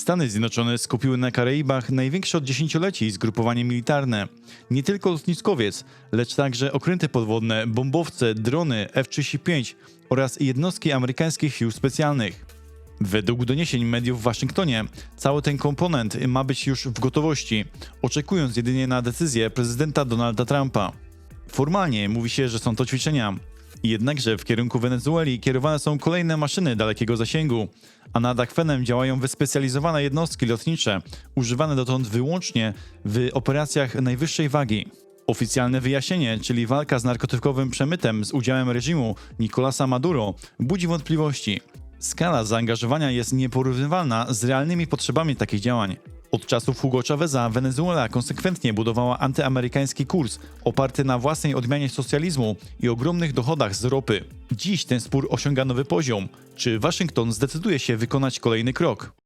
Stany Zjednoczone skupiły na Karaibach największe od dziesięcioleci zgrupowanie militarne. Nie tylko lotniskowiec, lecz także okręty podwodne, bombowce, drony F-35 oraz jednostki amerykańskich sił specjalnych. Według doniesień mediów w Waszyngtonie, cały ten komponent ma być już w gotowości, oczekując jedynie na decyzję prezydenta Donalda Trumpa. Formalnie mówi się, że są to ćwiczenia. Jednakże w kierunku Wenezueli kierowane są kolejne maszyny dalekiego zasięgu, a nad akwenem działają wyspecjalizowane jednostki lotnicze, używane dotąd wyłącznie w operacjach najwyższej wagi. Oficjalne wyjaśnienie, czyli walka z narkotykowym przemytem z udziałem reżimu Nicolasa Maduro, budzi wątpliwości. Skala zaangażowania jest nieporównywalna z realnymi potrzebami takich działań. Od czasów Hugo Chaveza Wenezuela konsekwentnie budowała antyamerykański kurs oparty na własnej odmianie socjalizmu i ogromnych dochodach z ropy. Dziś ten spór osiąga nowy poziom. Czy Waszyngton zdecyduje się wykonać kolejny krok?